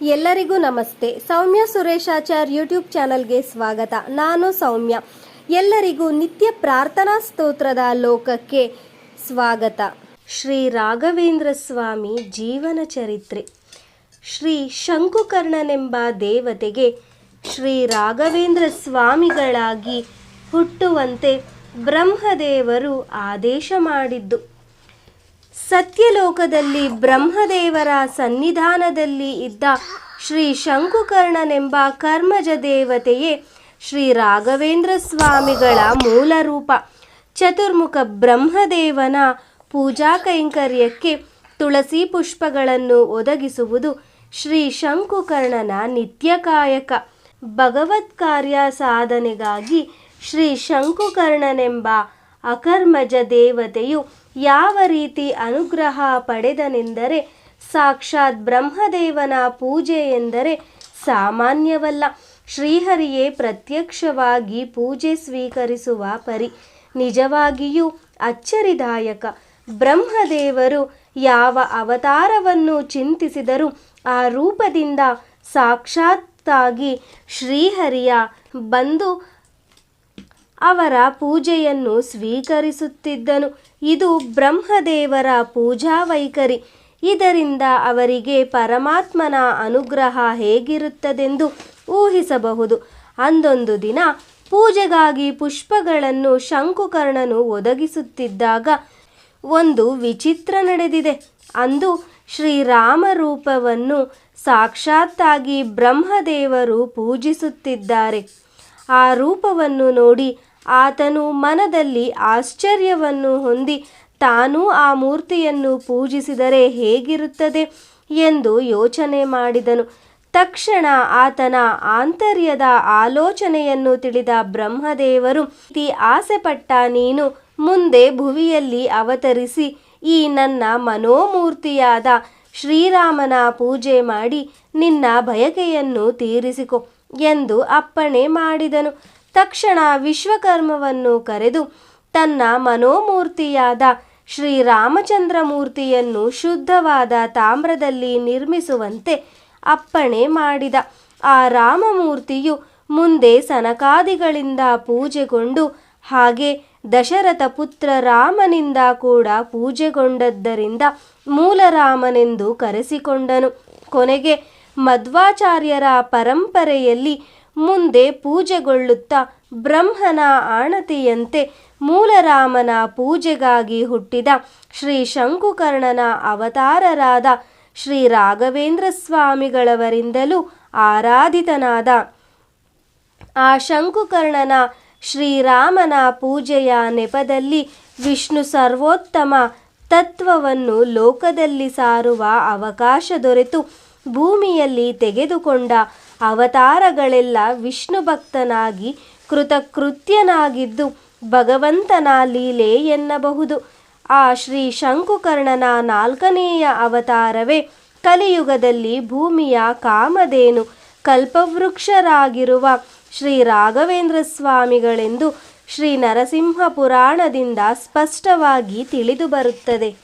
ಎಲ್ಲರಿಗೂ ನಮಸ್ತೆ. ಸೌಮ್ಯ ಸುರೇಶಾಚಾರ್ ಯೂಟ್ಯೂಬ್ ಚಾನಲ್ಗೆ ಸ್ವಾಗತ. ನಾನು ಸೌಮ್ಯ. ಎಲ್ಲರಿಗೂ ನಿತ್ಯ ಪ್ರಾರ್ಥನಾ ಸ್ತೋತ್ರದ ಲೋಕಕ್ಕೆ ಸ್ವಾಗತ. ಶ್ರೀ ರಾಘವೇಂದ್ರ ಸ್ವಾಮಿ ಜೀವನ ಚರಿತ್ರೆ. ಶ್ರೀ ಶಂಕುಕರ್ಣನೆಂಬ ದೇವತೆಗೆ ಶ್ರೀ ರಾಘವೇಂದ್ರ ಸ್ವಾಮಿಗಳಾಗಿ ಹುಟ್ಟುವಂತೆ ಬ್ರಹ್ಮದೇವರು ಆದೇಶ ಮಾಡಿದ್ದು. ಸತ್ಯಲೋಕದಲ್ಲಿ ಬ್ರಹ್ಮದೇವರ ಸನ್ನಿಧಾನದಲ್ಲಿ ಇದ್ದ ಶ್ರೀ ಶಂಕುಕರ್ಣನೆಂಬ ಕರ್ಮಜ ದೇವತೆಯೇ ಶ್ರೀ ರಾಘವೇಂದ್ರ ಸ್ವಾಮಿಗಳ ಮೂಲ ರೂಪ. ಚತುರ್ಮುಖ ಬ್ರಹ್ಮದೇವನ ಪೂಜಾ ಕೈಂಕರ್ಯಕ್ಕೆ ತುಳಸಿ ಪುಷ್ಪಗಳನ್ನು ಒದಗಿಸುವುದು ಶ್ರೀ ಶಂಕುಕರ್ಣನ ನಿತ್ಯಕಾಯಕ ಭಗವತ್ ಕಾರ್ಯ ಸಾಧನೆಗಾಗಿ ಶ್ರೀ ಶಂಕುಕರ್ಣನೆಂಬ ಅಕರ್ಮಜ ದೇವತೆಯು ಯಾವ ರೀತಿ ಅನುಗ್ರಹ ಪಡೆದನೆಂದರೆ ಸಾಕ್ಷಾತ್ ಬ್ರಹ್ಮದೇವನ ಪೂಜೆ ಎಂದರೆ ಸಾಮಾನ್ಯವಲ್ಲ. ಶ್ರೀಹರಿಯೇ ಪ್ರತ್ಯಕ್ಷವಾಗಿ ಪೂಜೆ ಸ್ವೀಕರಿಸುವ ಪರಿ ನಿಜವಾಗಿಯೂ ಅಚ್ಚರಿದಾಯಕ. ಬ್ರಹ್ಮದೇವರು ಯಾವ ಅವತಾರವನ್ನು ಚಿಂತಿಸಿದರೂ ಆ ರೂಪದಿಂದ ಸಾಕ್ಷಾತ್ತಾಗಿ ಶ್ರೀಹರಿಯ ಬಂದು ಅವರ ಪೂಜೆಯನ್ನು ಸ್ವೀಕರಿಸುತ್ತಿದ್ದನು. ಇದು ಬ್ರಹ್ಮದೇವರ ಪೂಜಾ ವೈಖರಿ. ಇದರಿಂದ ಅವರಿಗೆ ಪರಮಾತ್ಮನ ಅನುಗ್ರಹ ಹೇಗಿರುತ್ತದೆಂದು ಊಹಿಸಬಹುದು. ಅಂದೊಂದು ದಿನ ಪೂಜೆಗಾಗಿ ಪುಷ್ಪಗಳನ್ನು ಶಂಕುಕರ್ಣನು ಒದಗಿಸುತ್ತಿದ್ದಾಗ ಒಂದು ವಿಚಿತ್ರ ನಡೆದಿದೆ. ಅಂದು ಶ್ರೀರಾಮ ರೂಪವನ್ನು ಸಾಕ್ಷಾತ್ತಾಗಿ ಬ್ರಹ್ಮದೇವರು ಪೂಜಿಸುತ್ತಿದ್ದಾರೆ. ಆ ರೂಪವನ್ನು ನೋಡಿ ಆತನು ಮನದಲ್ಲಿ ಆಶ್ಚರ್ಯವನ್ನು ಹೊಂದಿ, ತಾನೂ ಆ ಮೂರ್ತಿಯನ್ನು ಪೂಜಿಸಿದರೆ ಹೇಗಿರುತ್ತದೆ ಎಂದು ಯೋಚನೆ ಮಾಡಿದನು. ತಕ್ಷಣ ಆತನ ಆಂತರ್ಯದ ಆಲೋಚನೆಯನ್ನು ತಿಳಿದ ಬ್ರಹ್ಮದೇವರು ಈ ಆಸೆಪಟ್ಟ ನೀನು ಮುಂದೆ ಭುವಿಯಲ್ಲಿ ಅವತರಿಸಿ, ಈ ನನ್ನ ಮನೋಮೂರ್ತಿಯಾದ ಶ್ರೀರಾಮನ ಪೂಜೆ ಮಾಡಿ ನಿನ್ನ ಬಯಕೆಯನ್ನು ತೀರಿಸಿಕೊ. ಎಂದು ಅಪ್ಪಣೆ ಮಾಡಿದನು. ತಕ್ಷಣ ವಿಶ್ವಕರ್ಮವನ್ನು ಕರೆದು ತನ್ನ ಮನೋಮೂರ್ತಿಯಾದ ಶ್ರೀರಾಮಚಂದ್ರ ಮೂರ್ತಿಯನ್ನು ಶುದ್ಧವಾದ ತಾಮ್ರದಲ್ಲಿ ನಿರ್ಮಿಸುವಂತೆ ಅಪ್ಪಣೆ ಮಾಡಿದ. ಆ ರಾಮಮೂರ್ತಿಯು ಮುಂದೆ ಸನಕಾದಿಗಳಿಂದ ಪೂಜೆಗೊಂಡು ಹಾಗೆ ದಶರಥ ಪುತ್ರ ರಾಮನಿಂದ ಕೂಡ ಪೂಜೆಗೊಂಡದ್ದರಿಂದ ಮೂಲರಾಮನೆಂದು ಕರೆಸಿಕೊಂಡನು. ಕೊನೆಗೆ ಮಧ್ವಾಚಾರ್ಯರ ಪರಂಪರೆಯಲ್ಲಿ ಮುಂದೆ ಪೂಜೆಗೊಳ್ಳುತ್ತಾ ಬ್ರಹ್ಮನ ಆಣತಿಯಂತೆ ಮೂಲರಾಮನ ಪೂಜೆಗಾಗಿ ಹುಟ್ಟಿದ ಶ್ರೀ ಶಂಕುಕರ್ಣನ ಅವತಾರರಾದ ಶ್ರೀ ರಾಘವೇಂದ್ರ ಸ್ವಾಮಿಗಳವರಿಂದಲೂ ಆರಾಧಿತನಾದ. ಆ ಶಂಕುಕರ್ಣನ ಶ್ರೀರಾಮನ ಪೂಜೆಯ ನೆಪದಲ್ಲಿ ವಿಷ್ಣು ಸರ್ವೋತ್ತಮ ತತ್ವವನ್ನು ಲೋಕದಲ್ಲಿ ಸಾರುವ ಅವಕಾಶ ದೊರೆತು. ಭೂಮಿಯಲ್ಲಿ ತೆಗೆದುಕೊಂಡ ಅವತಾರಗಳೆಲ್ಲ ವಿಷ್ಣು ಭಕ್ತನಾಗಿ ಕೃತಕೃತ್ಯನಾಗಿದ್ದು ಭಗವಂತನ ಲೀಲೆ ಎನ್ನಬಹುದು. ಆ ಶ್ರೀ ಶಂಕುಕರ್ಣನ ನಾಲ್ಕನೆಯ ಅವತಾರವೇ ಕಲಿಯುಗದಲ್ಲಿ ಭೂಮಿಯ ಕಾಮಧೇನು ಕಲ್ಪವೃಕ್ಷರಾಗಿರುವ ಶ್ರೀ ರಾಘವೇಂದ್ರ ಸ್ವಾಮಿಗಳೆಂದು ಶ್ರೀ ನರಸಿಂಹ ಪುರಾಣದಿಂದ ಸ್ಪಷ್ಟವಾಗಿ ತಿಳಿದು ಬರುತ್ತದೆ.